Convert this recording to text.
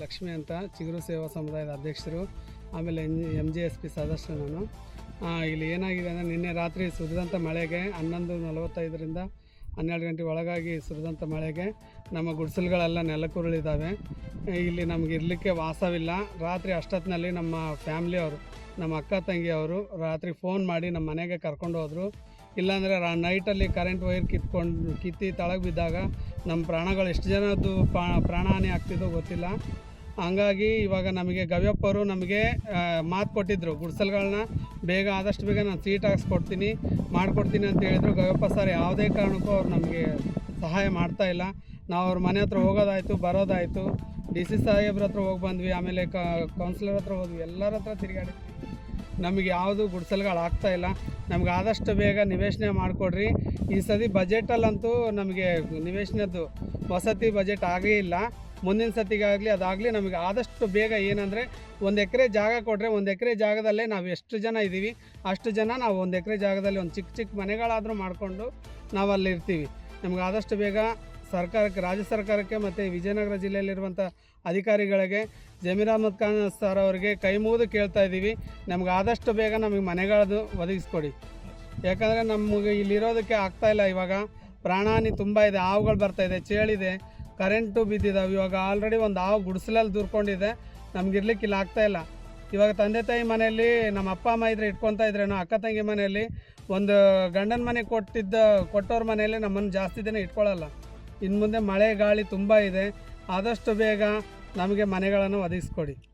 ಲಕ್ಷ್ಮಿ ಅಂತ ಚಿಗುರು ಸೇವಾ ಸಮುದಾಯದ ಅಧ್ಯಕ್ಷರು, ಆಮೇಲೆ N M G S P ಸದಸ್ಯ ನಾನು. ಇಲ್ಲಿ ಏನಾಗಿದೆ ಅಂದರೆ ನಿನ್ನೆ ರಾತ್ರಿ ಸುರಿದಂಥ ಮಳೆಗೆ ಹನ್ನೊಂದು ನಲವತ್ತೈದರಿಂದ ಹನ್ನೆರಡು ಗಂಟೆ ಒಳಗಾಗಿ ಸುರಿದಂಥ ಮಳೆಗೆ ನಮ್ಮ ಗುಡಿಸಲುಗಳೆಲ್ಲ ನೆಲಕ್ಕುರುಳಿದ್ದಾವೆ. ಇಲ್ಲಿ ನಮಗೆ ಇರಲಿಕ್ಕೆ ವಾಸವಿಲ್ಲ. ರಾತ್ರಿ ಅಷ್ಟೊತ್ತಿನಲ್ಲಿ ನಮ್ಮ ಫ್ಯಾಮ್ಲಿಯವರು ನಮ್ಮ ಅಕ್ಕ ತಂಗಿಯವರು ರಾತ್ರಿ ಫೋನ್ ಮಾಡಿ ನಮ್ಮ ಮನೆಗೆ ಕರ್ಕೊಂಡು ಹೋದರು. ಇಲ್ಲಾಂದರೆ ನೈಟಲ್ಲಿ ಕರೆಂಟ್ ವೈರ್ ಕಿತ್ಕೊಂಡು, ಕಿತ್ತಿ ತಳಗೆ ಬಿದ್ದಾಗ ನಮ್ಮ ಪ್ರಾಣಗಳು ಎಷ್ಟು ಜನದ್ದು ಪ್ರಾಣಹಾನಿ ಆಗ್ತಿದ್ದೋ ಗೊತ್ತಿಲ್ಲ. ಹಂಗಾಗಿ ಇವಾಗ ನಮಗೆ ಗವ್ಯಪ್ಪರು ನಮಗೆ ಮಾತು ಕೊಟ್ಟಿದ್ದರು ಗುಡ್ಸಲ್ಗಳನ್ನ ಬೇಗ ಆದಷ್ಟು ಬೇಗ ನಾನು ಸೀಟ್ ಹಾಕ್ಸ್ಕೊಡ್ತೀನಿ, ಮಾಡಿಕೊಡ್ತೀನಿ ಅಂತ ಹೇಳಿದರು. ಗವ್ಯಪ್ಪ ಸರ್ ಯಾವುದೇ ಕಾರಣಕ್ಕೂ ಅವ್ರು ನಮಗೆ ಸಹಾಯ ಮಾಡ್ತಾ ಇಲ್ಲ. ನಾವು ಅವ್ರ ಮನೆ ಹತ್ರ ಹೋಗೋದಾಯಿತು, ಬರೋದಾಯಿತು. ಡಿ ಸಿ ಸಾಹೇಬ್ರ ಹತ್ರ ಹೋಗಿ ಬಂದ್ವಿ, ಆಮೇಲೆ ಕೌನ್ಸಿಲರ್ ಹತ್ರ ಹೋದ್ವಿ. ಎಲ್ಲರ ಹತ್ರ ತಿರುಗಾಡಿ ನಮಗೆ ಯಾವುದು ಗುಡಿಸಲುಗಳು ಆಗ್ತಾ ಇಲ್ಲ. ನಮ್ಗೆ ಆದಷ್ಟು ಬೇಗ ನಿವೇಶನ ಮಾಡಿಕೊಡ್ರಿ. ಈ ಸತಿ ಬಜೆಟಲ್ಲಂತೂ ನಮಗೆ ನಿವೇಶನದ್ದು ವಸತಿ ಬಜೆಟ್ ಆಗೇ ಇಲ್ಲ. ಮುಂದಿನ ಸತಿಗಾಗಲಿ ಅದಾಗಲಿ ನಮಗೆ ಆದಷ್ಟು ಬೇಗ ಏನಂದರೆ ಒಂದು ಎಕರೆ ಜಾಗ ಕೊಟ್ಟರೆ ಒಂದು ಎಕರೆ ಜಾಗದಲ್ಲೇ ನಾವು ಎಷ್ಟು ಜನ ಇದ್ದೀವಿ, ಅಷ್ಟು ಜನ ನಾವು ಒಂದು ಎಕರೆ ಜಾಗದಲ್ಲಿ ಒಂದು ಚಿಕ್ಕ ಚಿಕ್ಕ ಮನೆಗಳಾದರೂ ಮಾಡಿಕೊಂಡು ನಾವು ಅಲ್ಲಿರ್ತೀವಿ ನಮ್ಗೆ ಆದಷ್ಟು ಬೇಗ ಸರ್ಕಾರಕ್ಕೆ, ರಾಜ್ಯ ಸರ್ಕಾರಕ್ಕೆ ಮತ್ತು ವಿಜಯನಗರ ಜಿಲ್ಲೆಯಲ್ಲಿರುವಂಥ ಅಧಿಕಾರಿಗಳಿಗೆ ಜಮೀರ್ ಅಹಮದ್ ಖಾನ್ ಸರ್ ಅವರಿಗೆ ಕೈ ಮುಗಿದು ಕೇಳ್ತಾ ಇದ್ದೀವಿ. ನಮ್ಗೆ ಆದಷ್ಟು ಬೇಗ ನಮಗೆ ಮನೆಗಳದು ಒದಗಿಸ್ಕೊಡಿ. ಯಾಕಂದರೆ ನಮಗೆ ಇಲ್ಲಿರೋದಕ್ಕೆ ಆಗ್ತಾ ಇಲ್ಲ ಇವಾಗ. ಪ್ರಾಣಹಾನಿ ತುಂಬ ಇದೆ, ಹಾವುಗಳು ಬರ್ತಾ ಇದೆ, ಚೇಳಿದೆ, ಕರೆಂಟು ಬಿದ್ದಿದ್ದಾವೆ ಇವಾಗ ಆಲ್ರೆಡಿ ಒಂದು ಹಾವು ಗುಡಿಸಲಲ್ಲಿ ದೂರ್ಕೊಂಡಿದೆ. ನಮ್ಗೆ ಇರ್ಲಿಕ್ಕೆ ಇಲ್ಲಿ ಆಗ್ತಾ ಇಲ್ಲ. ಇವಾಗ ತಂದೆ ತಾಯಿ ಮನೆಯಲ್ಲಿ, ನಮ್ಮ ಅಪ್ಪ, ಅಮ್ಮ ಇದ್ರೆ ಇಟ್ಕೊತಾ ಇದ್ರೇನೋ, ಅಕ್ಕ ತಂಗಿ ಮನೆಯಲ್ಲಿ ಒಂದು ಗಂಡನ ಮನೆ ಕೊಟ್ಟಿದ್ದ, ಕೊಟ್ಟವ್ರ ಮನೆಯಲ್ಲಿ ನಮ್ಮನ್ನು ಜಾಸ್ತಿ ದಿನ ಇಟ್ಕೊಳ್ಳಲ್ಲ ಇನ್ನು ಮುಂದೆ ಮಳೆ ಗಾಳಿ ತುಂಬ ಇದೆ. ಆದಷ್ಟು ಬೇಗ ನಮಗೆ ಮನೆಗಳನ್ನು ಒದಗಿಸ್ಕೊಡಿ.